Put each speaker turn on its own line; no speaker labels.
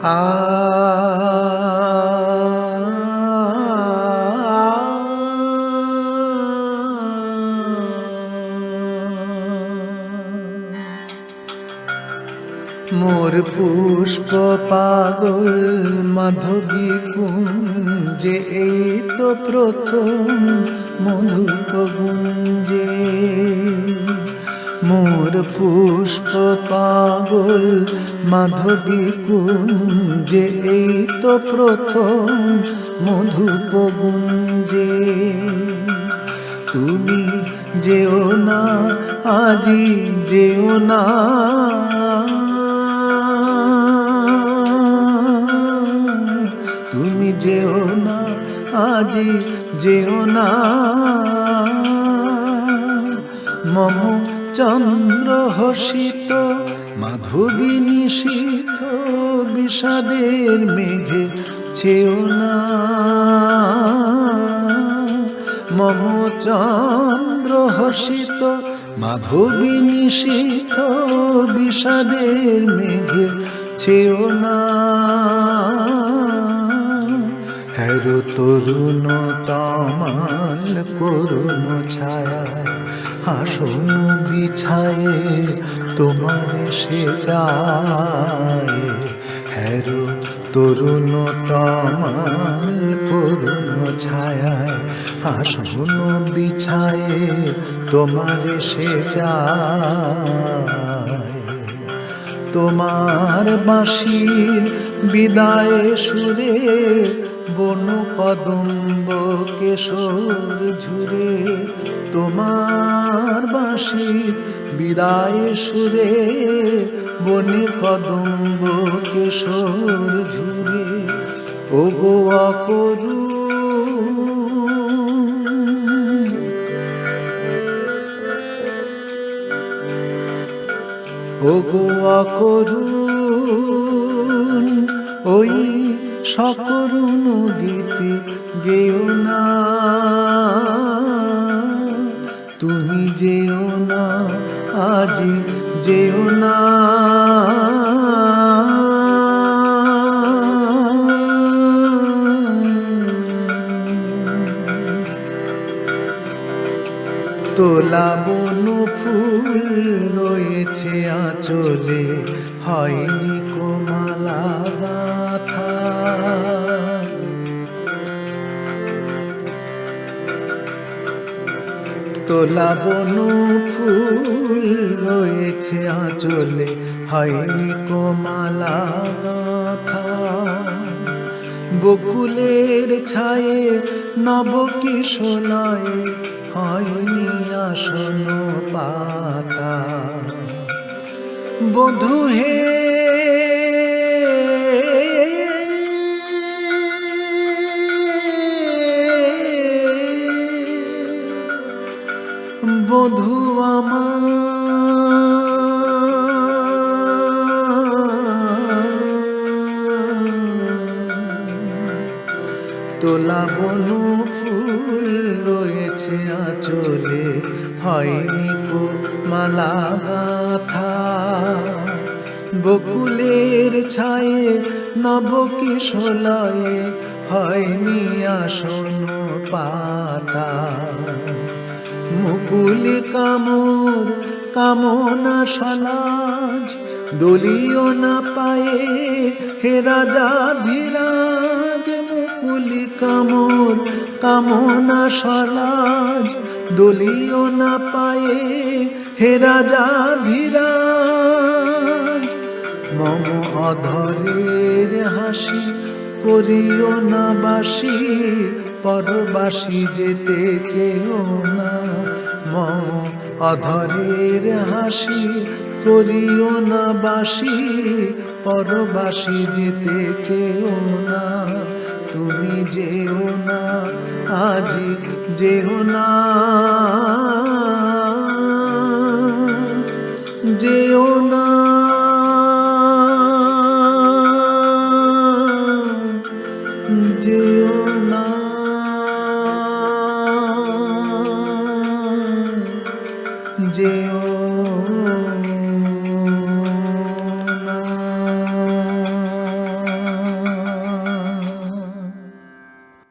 মোর পুষ্প পাগল মাধবী কুঞ্জে এই তো প্রথম মধুপ গুঞ্জে মোর পুষ্প পাগল মাধবী কুঞ্জে এই তো প্রথম মধুপ গুঞ্জে তুমি যেও না, আজি যেও না। তুমি যেও না, আজি যেও না। মম চন্দ্র হসিত মাধবী নিশীথ, বিষাদের মেঘে ছেও না। মম চন্দ্র হসিত মাধবী নিশীথ, বিষাদের মেঘে ছেও না। হ্যারো তরুণ তামাল করুণ ছায়ায় আসন বিছায়ে, তোমার সে যায়। হ্যারো তরুণ তামাল, করুণ ছায়ায়। আসন বিছায়ে, তোমার সে যায়। তোমার বাঁশির বিদায় সুরে বন কদম্ব কেশর ঝুরে তোমার বাঁশির বিদায় সুরে বনে কদম্ব কেশর ঝুরে ও গো অকরু, ওগো অকরুণ ওই সকরুণ গীতে গেও না। তুমি যেও না, আজি যেও না। তোলা বনু ফুল রয়েছে আঁচলে হয়নি তোলা বনু ফুল রয়েছে আঁচলে। হয়নি কোমালা বকুলের ছায়ে নব কিশোলয়ে হয়নি আসন পাতা। বধু হে বধু তোলা বনু ফুল রয়েছে আঁচলে, হয়নি কো মালা গাথা। বকুলের ছায়ে নব কিশোলয়ে হয়নি আসন পাতা। মুকুলি কামর, কামনা সলাজ দলিও না পায়ে হে রাজা ধীরাজ। মুকুলি কামর, কামনা সলাজ দলিও না পায়ে হে রাজা ধীরাজ। মম অধরের হাসি করিও না বাসি পরবাসী যেতে চেও না। ম অধরের হাসি করিও না বাসি। পরবাসী যেতে চেও না। তুমি যেও না, আজি যেও না। যেও।